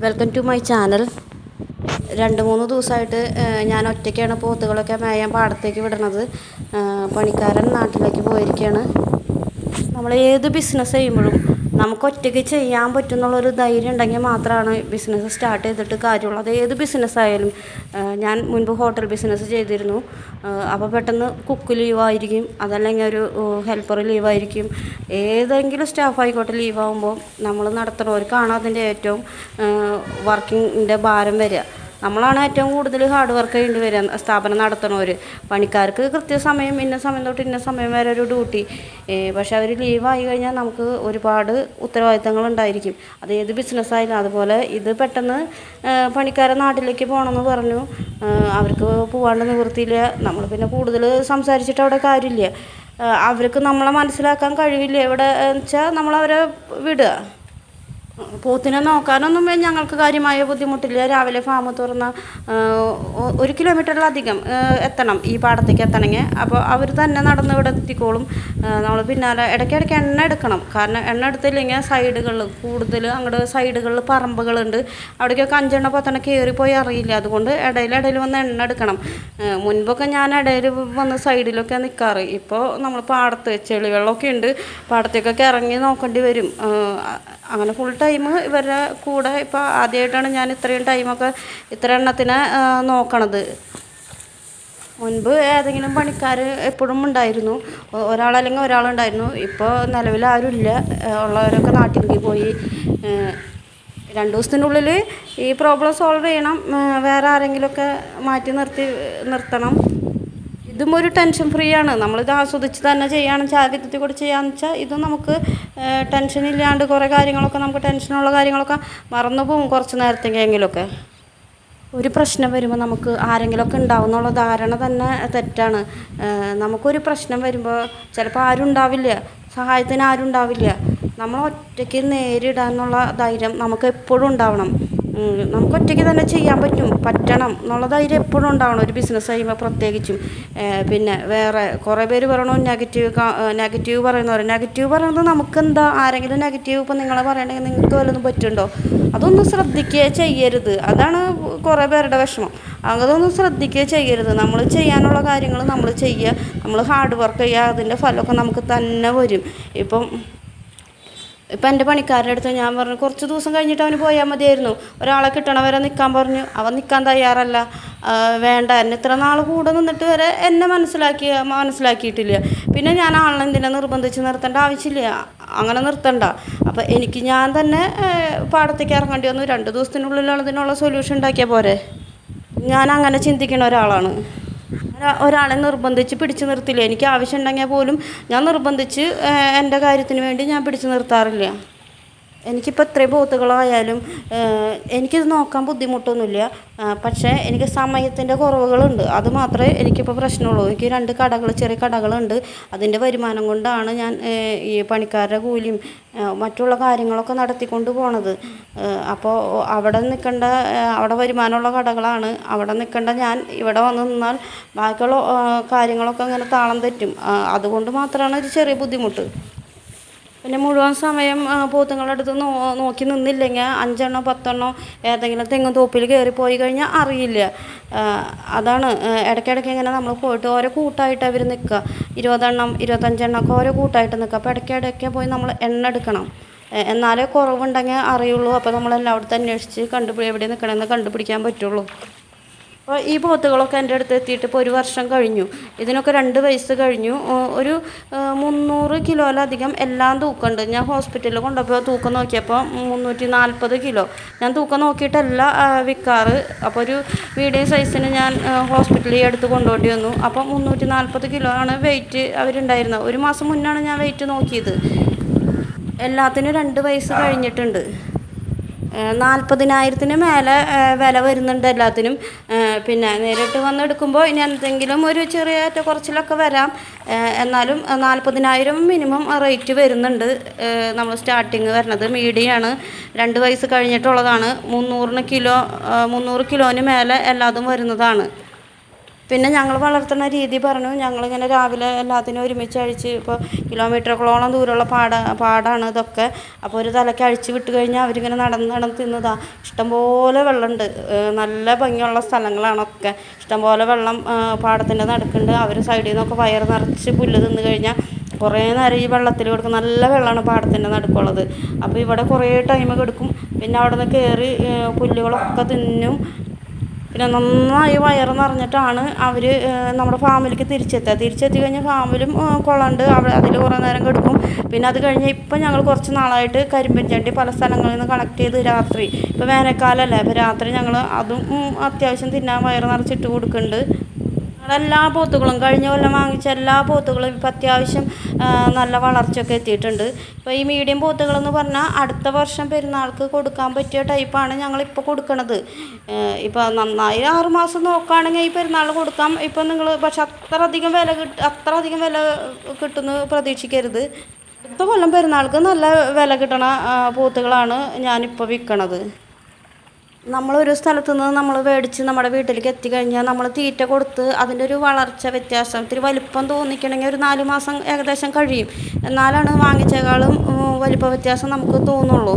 Welcome to my channel രണ്ട് മൂന്ന് ദിവസമായിട്ട് ഞാൻ ഒറ്റയ്ക്കാണ് പോത്തുകളൊക്കെ മേയാൻ പാടത്തേക്ക് വിടണത്. പണിക്കാരൻ നാട്ടിലേക്ക് പോയിരിക്കുകയാണ്. നമ്മൾ ഏത് ബിസിനസ് ചെയ്യുമ്പോഴും നമുക്ക് ഒറ്റയ്ക്ക് ചെയ്യാൻ പറ്റുന്നുള്ളൊരു ധൈര്യം ഉണ്ടെങ്കിൽ മാത്രമാണ് ബിസിനസ് സ്റ്റാർട്ട് ചെയ്തിട്ട് കാര്യമുള്ളൂ. അത് ഏത് ബിസിനസ് ആയാലും ഞാൻ മുൻപ് ഹോട്ടൽ ബിസിനസ് ചെയ്തിരുന്നു. അപ്പോൾ പെട്ടെന്ന് കുക്ക് ലീവായിരിക്കും അതല്ലെങ്കിൽ ഒരു ഹെൽപ്പർ ലീവായിരിക്കും ഏതെങ്കിലും സ്റ്റാഫ് ആയിക്കോട്ടെ ലീവാകുമ്പോൾ നമ്മൾ നടത്തുന്നവർക്കാണ് അതിന്റെ ഏറ്റവും വർക്കിങ്ങിന്റെ ഭാരം വരിക. നമ്മളാണ് ഏറ്റവും കൂടുതൽ ഹാർഡ് വർക്ക് ചെയ്യേണ്ടി വരിക സ്ഥാപനം നടത്തണവർ പണിക്കാർക്ക് കൃത്യസമയം ഇന്ന സമയം തൊട്ട് ഇന്ന സമയം വരെ ഒരു ഡ്യൂട്ടി പക്ഷേ അവർ ലീവായി കഴിഞ്ഞാൽ നമുക്ക് ഒരുപാട് ഉത്തരവാദിത്തങ്ങൾ ഉണ്ടായിരിക്കും. അത് ഏത് ബിസിനസ്സായാലും അതുപോലെ ഇത് പെട്ടെന്ന് പണിക്കാരെ നാട്ടിലേക്ക് പോകണമെന്ന് പറഞ്ഞു. അവർക്ക് പോകാനുള്ള നിവൃത്തിയില്ല. നമ്മൾ പിന്നെ കൂടുതൽ സംസാരിച്ചിട്ട് അവിടെ കാര്യമില്ല. അവർക്ക് നമ്മളെ മനസ്സിലാക്കാൻ കഴിവില്ല. ഇവിടെ വെച്ചാൽ നമ്മളവരെ വിടുക. പോത്തിനെ നോക്കാനൊന്നും ഞങ്ങൾക്ക് കാര്യമായ ബുദ്ധിമുട്ടില്ല. രാവിലെ ഫാം തുറന്ന ഒരു കിലോമീറ്ററിലധികം എത്തണം ഈ പാടത്തേക്ക് എത്തണമെങ്കിൽ അപ്പോൾ അവർ തന്നെ നടന്ന് ഇവിടെ എത്തിക്കോളും. നമ്മൾ പിന്നാലെ ഇടയ്ക്കിടയ്ക്ക് എണ്ണ എടുക്കണം. കാരണം എണ്ണ എടുത്തില്ലെങ്കിൽ സൈഡുകളിൽ കൂടുതൽ അങ്ങോട്ട് സൈഡുകളിൽ പറമ്പുകളുണ്ട്. അവിടേക്കൊക്കെ അഞ്ചെണ്ണ പത്തെണ്ണ കയറിപ്പോയി അറിയില്ല. അതുകൊണ്ട് ഇടയിൽ ഇടയിൽ വന്ന് എണ്ണ എടുക്കണം. മുൻപൊക്കെ ഞാൻ ഇടയിൽ വന്ന് സൈഡിലൊക്കെ നിൽക്കാറ് ഇപ്പോൾ നമ്മൾ പാടത്ത് ചെളിവെള്ളമൊക്കെ ഉണ്ട്. പാടത്തേക്കൊക്കെ ഇറങ്ങി നോക്കേണ്ടി വരും. അങ്ങനെ ഫുൾ ടൈം ഇവരുടെ കൂടെ ഇപ്പോൾ ആദ്യമായിട്ടാണ് ഞാൻ ഇത്രയും ടൈമൊക്കെ ഇത്ര എണ്ണത്തിനെ നോക്കണത്. മുൻപ് ഏതെങ്കിലും പണിക്കാർ എപ്പോഴും ഉണ്ടായിരുന്നു. ഒരാളല്ലെങ്കിൽ ഒരാളുണ്ടായിരുന്നു ഇപ്പോൾ നിലവിൽ ആരുമില്ല ഇല്ല. ഉള്ളവരൊക്കെ നാട്ടിലേക്ക് പോയി. രണ്ട് ദിവസത്തിനുള്ളിൽ ഈ പ്രോബ്ലം സോൾവ് ചെയ്യണം. വേറെ ആരെങ്കിലുമൊക്കെ മാറ്റി നിർത്തി നിർത്തണം. ഇതും ഒരു ടെൻഷൻ ഫ്രീ ആണ്. നമ്മളിത് ആസ്വദിച്ച് തന്നെ ചെയ്യാണ് ചാരിത്യത്തിൽ കൂടെ ചെയ്യാന്ന് വെച്ചാൽ ഇത് നമുക്ക് ടെൻഷൻ ഇല്ലാണ്ട് കുറേ കാര്യങ്ങളൊക്കെ നമുക്ക് ടെൻഷനുള്ള കാര്യങ്ങളൊക്കെ മറന്നു പോകും കുറച്ച് നേരത്തെങ്കിലൊക്കെ ഒരു പ്രശ്നം വരുമ്പോൾ നമുക്ക് ആരെങ്കിലുമൊക്കെ ഉണ്ടാവും എന്നുള്ള ധാരണ തന്നെ തെറ്റാണ്. നമുക്കൊരു പ്രശ്നം വരുമ്പോൾ ചിലപ്പോൾ ആരും ഉണ്ടാവില്ല. സഹായത്തിന് ആരും ഉണ്ടാവില്ല. നമ്മൾ ഒറ്റയ്ക്ക് നേരിടാനുള്ള ധൈര്യം നമുക്ക് എപ്പോഴും ഉണ്ടാവണം. നമുക്ക് ഒറ്റയ്ക്ക് തന്നെ ചെയ്യാൻ പറ്റും പറ്റണം എന്നുള്ള ധൈര്യം എപ്പോഴും ഉണ്ടാവണം. ഒരു ബിസിനസ് ചെയ്യുമ്പോൾ പ്രത്യേകിച്ചും. പിന്നെ വേറെ കുറേ പേര് പറയണു നെഗറ്റീവ് നെഗറ്റീവ് പറയുന്നവർ. നെഗറ്റീവ് പറയുന്നത് നമുക്ക് എന്താ ആരെങ്കിലും നെഗറ്റീവ് ഇപ്പം നിങ്ങളെ പറയണമെങ്കിൽ നിങ്ങൾക്ക് വല്ലതും പറ്റുന്നുണ്ടോ അതൊന്നും ശ്രദ്ധിക്കുക ചെയ്യരുത്. അതാണ് കുറേ പേരുടെ വിഷമം. അതൊന്നും ശ്രദ്ധിക്കുക ചെയ്യരുത്. നമ്മൾ ചെയ്യാനുള്ള കാര്യങ്ങൾ നമ്മൾ ചെയ്യുക. നമ്മൾ ഹാർഡ് വർക്ക് ചെയ്യുക. അതിന്റെ ഫലമൊക്കെ നമുക്ക് തന്നെ വരും. ഇപ്പം ഇപ്പം എന്റെ പണിക്കാരുടെ അടുത്ത് ഞാൻ പറഞ്ഞു കുറച്ച് ദിവസം കഴിഞ്ഞിട്ട് അവന് പോയാൽ മതിയായിരുന്നു. ഒരാളെ കിട്ടണവരെ നിൽക്കാൻ പറഞ്ഞു. അവൻ നിൽക്കാൻ തയ്യാറല്ല. വേണ്ട എന്നെ ഇത്ര നാൾ കൂടെ നിന്നിട്ട് വരെ എന്നെ മനസ്സിലാക്കി മനസ്സിലാക്കിയിട്ടില്ല. പിന്നെ ഞാൻ ആളിനെ എന്തിനെ നിർബന്ധിച്ച് നിർത്തേണ്ട ആവശ്യമില്ല. അങ്ങനെ നിർത്തണ്ട. അപ്പം എനിക്ക് ഞാൻ തന്നെ പാടത്തേക്ക് ഇറങ്ങേണ്ടി വന്നു. രണ്ട് ദിവസത്തിനുള്ളിൽ അതിനുള്ള സൊല്യൂഷൻ ഉണ്ടാക്കിയാൽ പോരെ. ഞാൻ അങ്ങനെ ചിന്തിക്കുന്ന ഒരാളാണ്. ഒരാ- ഒരാളെ നിർബന്ധിച്ച് പിടിച്ചു നിർത്തില്ല എനിക്ക് ആവശ്യമുണ്ടെങ്കിൽ പോലും ഞാൻ നിർബന്ധിച്ച് എന്റെ കാര്യത്തിന് വേണ്ടി ഞാൻ പിടിച്ചു നിർത്താറില്ല. എനിക്കിപ്പോൾ ഇത്രയും ബോത്തുകളായാലും എനിക്കിത് നോക്കാൻ ബുദ്ധിമുട്ടൊന്നുമില്ല. പക്ഷേ എനിക്ക് സമയത്തിന്റെ കുറവുകളുണ്ട്. അത് മാത്രമേ എനിക്കിപ്പോൾ പ്രശ്നമുള്ളൂ. എനിക്ക് രണ്ട് കടകൾ ചെറിയ കടകളുണ്ട്. അതിന്റെ വരുമാനം കൊണ്ടാണ് ഞാൻ ഈ പണിക്കാരുടെ കൂലിയും മറ്റുള്ള കാര്യങ്ങളൊക്കെ നടത്തിക്കൊണ്ട് പോണത്. അപ്പോൾ അവിടെ നിൽക്കേണ്ട അവിടെ വരുമാനമുള്ള കടകളാണ്. അവിടെ നിൽക്കേണ്ട ഞാൻ ഇവിടെ വന്ന് നിന്നാൽ ബാക്കിയുള്ള കാര്യങ്ങളൊക്കെ അങ്ങനെ താളം തെറ്റും. അതുകൊണ്ട് മാത്രമാണ് ഒരു ചെറിയ ബുദ്ധിമുട്ട്. പിന്നെ മുഴുവൻ സമയം പോത്തുങ്ങളുടെ അടുത്ത് നോ നോക്കി നിന്നില്ലെങ്കിൽ അഞ്ചെണ്ണോ പത്തെണ്ണോ ഏതെങ്കിലും തെങ്ങും തോപ്പിൽ കയറി പോയി കഴിഞ്ഞാൽ അറിയില്ല. അതാണ് ഇടയ്ക്കിടയ്ക്ക് ഇങ്ങനെ നമ്മൾ പോയിട്ട് ഓരോ കൂട്ടായിട്ട് അവർ നിൽക്കുക. ഇരുപതെണ്ണം ഇരുപത്തഞ്ചെണ്ണം ഒക്കെ ഓരോ കൂട്ടായിട്ട് നിൽക്കുക. അപ്പോൾ ഇടയ്ക്കിടയ്ക്ക് പോയി നമ്മൾ എണ്ണ എടുക്കണം. എന്നാലേ കുറവുണ്ടെങ്കിൽ അറിയുള്ളൂ. അപ്പോൾ നമ്മൾ എല്ലായിടത്തും അന്വേഷിച്ച് കണ്ടുപിടി എവിടെ നിൽക്കണമെന്ന് കണ്ടുപിടിക്കാൻ പറ്റുള്ളൂ. അപ്പോൾ ഈ പോത്തുകളൊക്കെ എന്റെ അടുത്ത് എത്തിയിട്ട് ഇപ്പോൾ ഒരു വർഷം കഴിഞ്ഞു. ഇതിനൊക്കെ രണ്ട് വയസ്സ് കഴിഞ്ഞു. ഒരു മുന്നൂറ് കിലോയിലധികം എല്ലാം തൂക്കമുണ്ട് ഞാൻ ഹോസ്പിറ്റലിൽ കൊണ്ടുപോയി തൂക്കം നോക്കിയപ്പോൾ മുന്നൂറ്റി നാൽപ്പത് കിലോ. ഞാൻ തൂക്കം നോക്കിയിട്ടല്ല വിൽക്കാറ് അപ്പോൾ ഒരു മീഡിയം സൈസിന് ഞാൻ ഹോസ്പിറ്റലിൽ എടുത്ത് കൊണ്ടുപോയി വന്നു. അപ്പോൾ മുന്നൂറ്റി നാൽപ്പത് കിലോ ആണ് വെയിറ്റ് അവരുണ്ടായിരുന്നത്. ഒരു മാസം മുന്നാണ് ഞാൻ വെയിറ്റ് നോക്കിയത്. എല്ലാത്തിനും രണ്ട് വയസ്സ് കഴിഞ്ഞിട്ടുണ്ട്. നാൽപ്പതിനായിരത്തിന് മേലെ വില വരുന്നുണ്ട് എല്ലാത്തിനും. പിന്നെ നേരിട്ട് വന്നെടുക്കുമ്പോൾ ഇനി എന്തെങ്കിലും ഒരു ചെറിയ ഏറ്റക്കുറച്ചിലൊക്കെ വരാം. എന്നാലും നാൽപ്പതിനായിരം മിനിമം റേറ്റ് വരുന്നുണ്ട്. നമ്മൾ സ്റ്റാർട്ടിങ് വരുന്നത് മീഡിയമാണ് രണ്ട് വയസ്സ് കഴിഞ്ഞിട്ടുള്ളതാണ്. മുന്നൂറിന് കിലോ മുന്നൂറ് കിലോന് മേലെ എല്ലാതും വരുന്നതാണ്. പിന്നെ ഞങ്ങൾ വളർത്തുന്ന രീതി പറഞ്ഞു. ഞങ്ങളിങ്ങനെ രാവിലെ എല്ലാത്തിനും ഒരുമിച്ച് അഴിച്ച് ഇപ്പോൾ കിലോമീറ്ററുകളോളം ദൂരമുള്ള പാട പാടാണ് ഇതൊക്കെ. അപ്പോൾ ഒരു തലയ്ക്ക് അഴിച്ച് വിട്ട് കഴിഞ്ഞാൽ അവരിങ്ങനെ നടന്ന് നടന്ന് തിന്നതാ. ഇഷ്ടംപോലെ വെള്ളമുണ്ട്. നല്ല ഭംഗിയുള്ള സ്ഥലങ്ങളാണൊക്കെ. ഇഷ്ടംപോലെ വെള്ളം പാടത്തിന്റെ നടക്കുന്നുണ്ട് അവർ സൈഡിൽ നിന്നൊക്കെ വയറ് നിറച്ച് പുല്ല് തിന്ന് കഴിഞ്ഞാൽ കുറേ നേരം ഈ വെള്ളത്തിൽ കിടക്കും. നല്ല വെള്ളമാണ് പാടത്തിന്റെ നടുക്കുള്ളത്. അപ്പോൾ ഇവിടെ കുറേ ടൈം എടുക്കും. പിന്നെ അവിടെ നിന്ന് കയറി പുല്ലുകളൊക്കെ തിന്നും. പിന്നെ നന്നായി വയറ് നിറഞ്ഞിട്ടാണ് അവർ നമ്മുടെ ഫാമിലേക്ക് തിരിച്ചെത്തുക. തിരിച്ചെത്തി കഴിഞ്ഞാൽ ഫാമിലും കൊള്ളണ്ട്. അവിടെ അതിൽ കുറേ നേരം കിടക്കും. പിന്നെ അത് കഴിഞ്ഞ് ഇപ്പം ഞങ്ങൾ കുറച്ച് നാളായിട്ട് കരിമ്പൻ ചണ്ടി പല സ്ഥലങ്ങളിൽ നിന്ന് കളക്ട് ചെയ്ത് രാത്രി. ഇപ്പോൾ വേനൽക്കാലമല്ലേ അപ്പോൾ രാത്രി ഞങ്ങൾ അതും അത്യാവശ്യം തിന്നാൻ വയറ് നിറച്ചിട്ട് കൊടുക്കുന്നുണ്ട് എല്ലാ പോത്തുകളും കഴിഞ്ഞ കൊല്ലം വാങ്ങിച്ച എല്ലാ പോത്തുകളും ഇപ്പം അത്യാവശ്യം നല്ല വളർച്ചയൊക്കെ എത്തിയിട്ടുണ്ട്. ഇപ്പോൾ ഈ മീഡിയം പോത്തുകളെന്ന് പറഞ്ഞാൽ അടുത്ത വർഷം പെരുന്നാൾക്ക് കൊടുക്കാൻ പറ്റിയ ടൈപ്പാണ് ഞങ്ങളിപ്പോൾ കൊടുക്കണത്. ഇപ്പോൾ നന്നായി ആറുമാസം നോക്കുകയാണെങ്കിൽ ഈ പെരുന്നാൾ കൊടുക്കാം. ഇപ്പം നിങ്ങൾ പക്ഷെ അത്ര അധികം വില കിട്ട അത്ര അധികം വില കിട്ടുമെന്ന് പ്രതീക്ഷിക്കരുത്. അടുത്ത കൊല്ലം പെരുന്നാൾക്ക് നല്ല വില കിട്ടണ പോത്തുകളാണ് ഞാനിപ്പോൾ വിൽക്കണത്. നമ്മളൊരു സ്ഥലത്ത് നിന്ന് നമ്മൾ മേടിച്ച് നമ്മുടെ വീട്ടിലേക്ക് എത്തിക്കഴിഞ്ഞാൽ നമ്മൾ തീറ്റ കൊടുത്ത് അതിന്റെ ഒരു വളർച്ച വ്യത്യാസം ഇത്തിരി വലിപ്പം തോന്നിക്കണമെങ്കിൽ ഒരു നാല് മാസം ഏകദേശം കഴിയും. എന്നാലാണ് വാങ്ങിച്ചേക്കാളും വലിപ്പ വ്യത്യാസം നമുക്ക് തോന്നുള്ളൂ.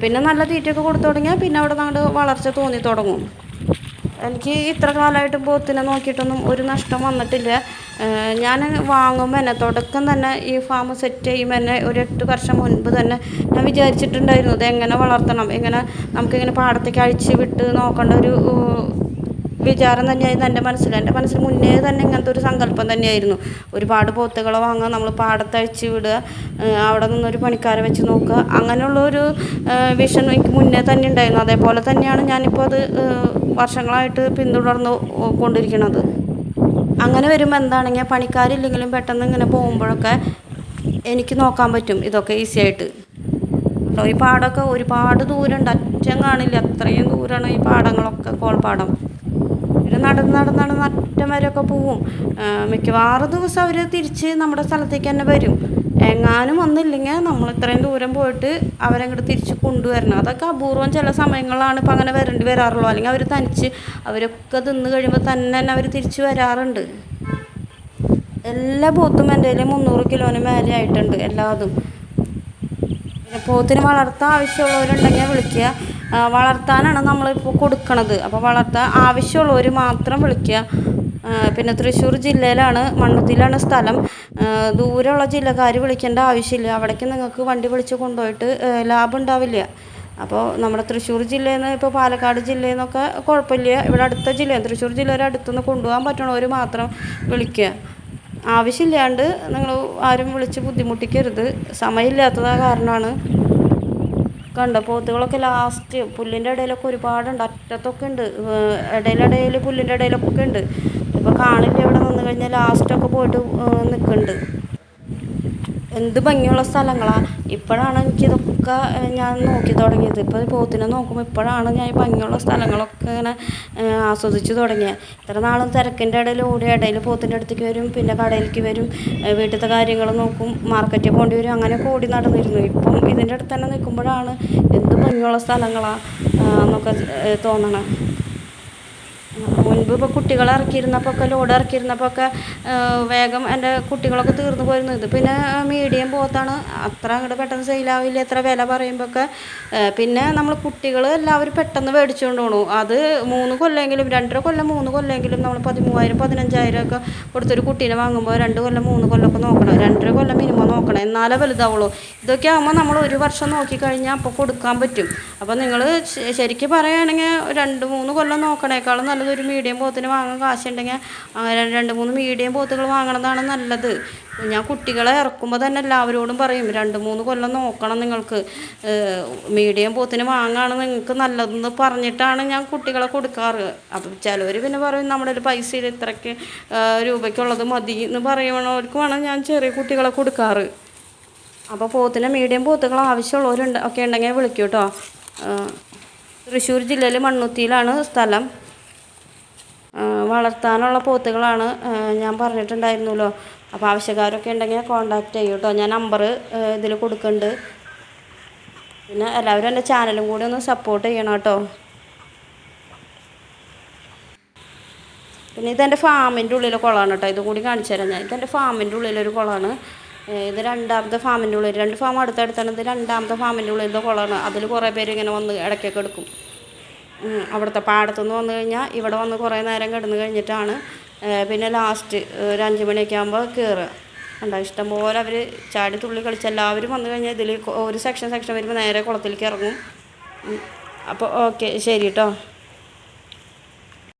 പിന്നെ നല്ല തീറ്റയൊക്കെ കൊടുത്തു തുടങ്ങിയാൽ പിന്നെ അവിടെ നമ്മുടെ വളർച്ച തോന്നി തുടങ്ങും. എനിക്ക് ഇത്ര കാലമായിട്ട് പോത്തിനെ നോക്കിയിട്ടൊന്നും ഒരു നഷ്ടം വന്നിട്ടില്ല. ഞാൻ വാങ്ങുമ്പോൾ തന്നെ തുടക്കം തന്നെ ഈ ഫാം സെറ്റ് ചെയ്യുമ്പോൾ തന്നെ ഒരു എട്ട് വർഷം മുൻപ് തന്നെ ഞാൻ വിചാരിച്ചിട്ടുണ്ടായിരുന്നു ഇത് എങ്ങനെ വളർത്തണം എങ്ങനെ നമുക്കിങ്ങനെ പാടത്തേക്ക് അഴിച്ച് വിട്ട് നോക്കേണ്ട ഒരു വിചാരം തന്നെയായിരുന്നു എന്റെ മനസ്സിൽ. എന്റെ മനസ്സിൽ മുന്നേ തന്നെ ഇങ്ങനത്തെ ഒരു സങ്കല്പം തന്നെയായിരുന്നു. ഒരുപാട് പോത്തുകളെ വാങ്ങുക നമ്മൾ പാടത്തഴിച്ച് വിടുക അവിടെ നിന്നൊരു പണിക്കാരെ വെച്ച് നോക്കുക അങ്ങനെയുള്ള ഒരു വിഷൻ എനിക്ക് മുന്നേ തന്നെ ഉണ്ടായിരുന്നു. അതേപോലെ തന്നെയാണ് ഞാനിപ്പോൾ അത് വർഷങ്ങളായിട്ട് പിന്തുടർന്ന് കൊണ്ടിരിക്കുന്നത് അങ്ങനെ വരുമ്പോൾ എന്താണെങ്കിൽ പണിക്കാരില്ലെങ്കിലും പെട്ടെന്ന് ഇങ്ങനെ പോകുമ്പോഴൊക്കെ എനിക്ക് നോക്കാൻ പറ്റും. ഇതൊക്കെ ഈസി ആയിട്ട്. ഈ പാടമൊക്കെ ഒരുപാട് ദൂരമുണ്ട് അറ്റം കാണില്ല. അത്രയും ദൂരമാണ് ഈ പാടങ്ങളൊക്കെ കോൾപ്പാടം. ഇവർ നടന്ന് നടന്ന് നടന്ന് അറ്റം വരെയൊക്കെ പോവും. മിക്കവാറും ദിവസം അവർ തിരിച്ച് നമ്മുടെ സ്ഥലത്തേക്ക് തന്നെ വരും. എങ്ങാനും വന്നില്ലെങ്കിൽ നമ്മൾ ഇത്രയും ദൂരം പോയിട്ട് അവരങ്ങോട്ട് തിരിച്ച് കൊണ്ടുവരണം. അതൊക്കെ അപൂർവം ചില സമയങ്ങളാണ് ഇപ്പം അങ്ങനെ വരേണ്ടി വരാറുള്ളൂ. അല്ലെങ്കിൽ അവർ തനിച്ച് അവരൊക്കെ തിന്ന് കഴിയുമ്പോൾ തന്നെ തന്നെ അവർ തിരിച്ച് വരാറുണ്ട്. എല്ലാ പോത്തും എന്റെ കയ്യിൽ മുന്നൂറ് കിലോന് മേലെ ആയിട്ടുണ്ട് എല്ലാതും. പിന്നെ പോത്തിന് വളർത്താൻ ആവശ്യമുള്ളവരുണ്ടെങ്കിൽ വിളിക്കുക. വളർത്താനാണ് നമ്മളിപ്പോൾ കൊടുക്കണത്. അപ്പോൾ വളർത്താൻ ആവശ്യമുള്ളവർ മാത്രം വിളിക്കുക. പിന്നെ തൃശ്ശൂർ ജില്ലയിലാണ് മണ്ണുത്തിയിലാണ് സ്ഥലം. ദൂരെയുള്ള ജില്ലക്കാർ വിളിക്കേണ്ട ആവശ്യമില്ല. അവിടേക്ക് നിങ്ങൾക്ക് വണ്ടി വിളിച്ച് കൊണ്ടുപോയിട്ട് ലാഭം ഉണ്ടാവില്ല. അപ്പോൾ നമ്മുടെ തൃശ്ശൂർ ജില്ലയിൽ നിന്ന് ഇപ്പോൾ പാലക്കാട് ജില്ലയിൽ നിന്നൊക്കെ കുഴപ്പമില്ല. ഇവിടെ അടുത്ത ജില്ല തൃശ്ശൂർ ജില്ലയുടെ അടുത്തുനിന്ന് കൊണ്ടുപോകാൻ പറ്റണവർ മാത്രം വിളിക്കുക. ആവശ്യമില്ലാണ്ട് നിങ്ങൾ ആരും വിളിച്ച് ബുദ്ധിമുട്ടിക്കരുത്. സമയമില്ലാത്തത് കാരണമാണ്. കണ്ടോ? പോത്തുകളൊക്കെ ലാസ്റ്റ് പുല്ലിന്റെ ഇടയിലൊക്കെ ഒരുപാടുണ്ട്. അറ്റത്തൊക്കെ ഉണ്ട്. ഇടയിലിടയിൽ പുല്ലിന്റെ ഇടയിലൊക്കെ ഉണ്ട്. ഇപ്പോൾ കാണില്ല. ഇവിടെ നിന്ന് കഴിഞ്ഞാൽ ലാസ്റ്റൊക്കെ പോയിട്ട് നിൽക്കുന്നുണ്ട് എന്ത് ഭംഗിയുള്ള സ്ഥലങ്ങളാണ് ഇപ്പോഴാണ് എനിക്കിതൊക്കെ ഏഹ് ഞാൻ നോക്കി തുടങ്ങിയത്. ഇപ്പോൾ പോത്തിനെ നോക്കുമ്പോൾ ഇപ്പോഴാണ് ഞാൻ ഈ ഭംഗിയുള്ള സ്ഥലങ്ങളൊക്കെ ഇങ്ങനെ ആസ്വദിച്ച് തുടങ്ങിയത് ഇത്ര നാളും തിരക്കിന്റെ ഇടയിൽ ഓടി ഇടയിൽ പോത്തിന്റെ അടുത്തേക്ക് വരും പിന്നെ കടയിലേക്ക് വരും വീട്ടിലത്തെ കാര്യങ്ങൾ നോക്കും മാർക്കറ്റിൽ പോകേണ്ടി വരും അങ്ങനെയൊക്കെ ഓടി നടന്നിരുന്നു. ഇപ്പം ഇതിന്റെ അടുത്ത് തന്നെ നിൽക്കുമ്പോഴാണ് എന്ത് ഭംഗിയുള്ള സ്ഥലങ്ങളാണ് എന്നൊക്കെ തോന്നണേ. മുൻപ് ഇപ്പോൾ കുട്ടികളെ ഇറക്കിയിരുന്നപ്പോൾ ഒക്കെ ലോഡ് ഇറക്കിയിരുന്നപ്പോൾ ഒക്കെ വേഗം എന്റെ കുട്ടികളൊക്കെ തീർന്നു പോയിരുന്നു. ഇത് പിന്നെ മീഡിയം പോത്താണ്. അത്ര അങ്ങോട്ട് പെട്ടെന്ന് സെയിലാവില്ല എത്ര വില പറയുമ്പോൾ ഒക്കെ പിന്നെ നമ്മൾ കുട്ടികൾ എല്ലാവരും പെട്ടെന്ന് മേടിച്ചുകൊണ്ട് പോകണു അത് മൂന്ന് കൊല്ലമെങ്കിലും രണ്ടര കൊല്ലം മൂന്ന് കൊല്ലമെങ്കിലും നമ്മൾ പതിമൂവായിരം പതിനഞ്ചായിരം ഒക്കെ കൊടുത്തൊരു കുട്ടീനെ വാങ്ങുമ്പോൾ രണ്ട് കൊല്ലം മൂന്ന് കൊല്ലമൊക്കെ നോക്കണം. രണ്ടര കൊല്ലം മിനിമം നോക്കണം. എന്നാലേ വലുതാവുള്ളൂ. ഇതൊക്കെ ആകുമ്പോൾ നമ്മൾ ഒരു വർഷം നോക്കിക്കഴിഞ്ഞാൽ അപ്പോൾ കൊടുക്കാൻ പറ്റും. അപ്പോൾ നിങ്ങൾ ശരിക്കും പറയുകയാണെങ്കിൽ രണ്ട് മൂന്ന് കൊല്ലം നോക്കണേക്കാളും നല്ലതൊരു മീഡിയം പോത്തിന് വാങ്ങാൻ കാശുണ്ടെങ്കിൽ രണ്ട് മൂന്ന് മീഡിയം പോത്തുകൾ വാങ്ങണതാണ് നല്ലത്. ഞാൻ കുട്ടികളെ ഇറക്കുമ്പോൾ തന്നെ എല്ലാവരോടും പറയും രണ്ട് മൂന്ന് കൊല്ലം നോക്കണം നിങ്ങൾക്ക്. മീഡിയം പോത്തിന് വാങ്ങാണ് നിങ്ങൾക്ക് നല്ലതെന്ന് പറഞ്ഞിട്ടാണ് ഞാൻ കുട്ടികളെ കൊടുക്കാറ്. അപ്പം ചിലവർ പിന്നെ പറയും നമ്മുടെ ഒരു പൈസയിൽ ഇത്രയ്ക്ക് രൂപയ്ക്കുള്ളത് മതി എന്ന് പറയണവർക്കുമാണ് ഞാൻ ചെറിയ കുട്ടികളെ കൊടുക്കാറ്. അപ്പോൾ പോത്തിന് മീഡിയം പോത്തുകൾ ആവശ്യമുള്ളവരുണ്ട് ഒക്കെ ഉണ്ടെങ്കിൽ വിളിക്കൂ കേട്ടോ തൃശ്ശൂർ ജില്ലയിൽ മണ്ണുത്തിയിലാണ് സ്ഥലം. വളർത്താനുള്ള പോത്തുകളാണ് ഞാൻ പറഞ്ഞിട്ടുണ്ടായിരുന്നല്ലോ. അപ്പോൾ ആവശ്യക്കാരൊക്കെ ഉണ്ടെങ്കിൽ കോണ്ടാക്ട് ചെയ്യൂ കേട്ടോ ഞാൻ നമ്പർ ഇതിൽ കൊടുക്കുന്നുണ്ട് പിന്നെ എല്ലാവരും എന്റെ ചാനലും കൂടി ഒന്ന് സപ്പോർട്ട് ചെയ്യണം കേട്ടോ. പിന്നെ ഇതെന്റെ ഫാമിന്റെ ഉള്ളിലെ കുളമാണ് കേട്ടോ ഇത് കൂടി കാണിച്ചു തരാം ഞാൻ. ഇതെന്റെ ഫാമിന്റെ ഉള്ളിലൊരു കുളമാണ് ഇത് രണ്ടാമത്തെ ഫാമിന്റെ ഉള്ളിൽ. രണ്ട് ഫാം അടുത്തടുത്താണ്. ഇത് രണ്ടാമത്തെ ഫാമിന്റെ ഉള്ളിലത്തെ കുളമാണ് അതിൽ കുറേ പേര് ഇങ്ങനെ വന്ന് ഇടയ്ക്കൊക്കെ എടുക്കും. അവിടുത്തെ പാടത്തുനിന്ന് വന്നു കഴിഞ്ഞാൽ ഇവിടെ വന്ന് കുറേ നേരം കിടന്ന് കഴിഞ്ഞിട്ടാണ് പിന്നെ ലാസ്റ്റ് ഒരു അഞ്ച് മണിയൊക്കെ ആകുമ്പോൾ കയറുക ഉണ്ടാവും ഇഷ്ടംപോലെ അവർ ചാടി തുള്ളി കളിച്ച് എല്ലാവരും വന്നു കഴിഞ്ഞാൽ ഇതിൽ ഒരു സെക്ഷൻ സെക്ഷൻ വരുമ്പോൾ നേരെ കുളത്തിലേക്ക് ഇറങ്ങും. അപ്പോൾ ഓക്കെ ശരി കേട്ടോ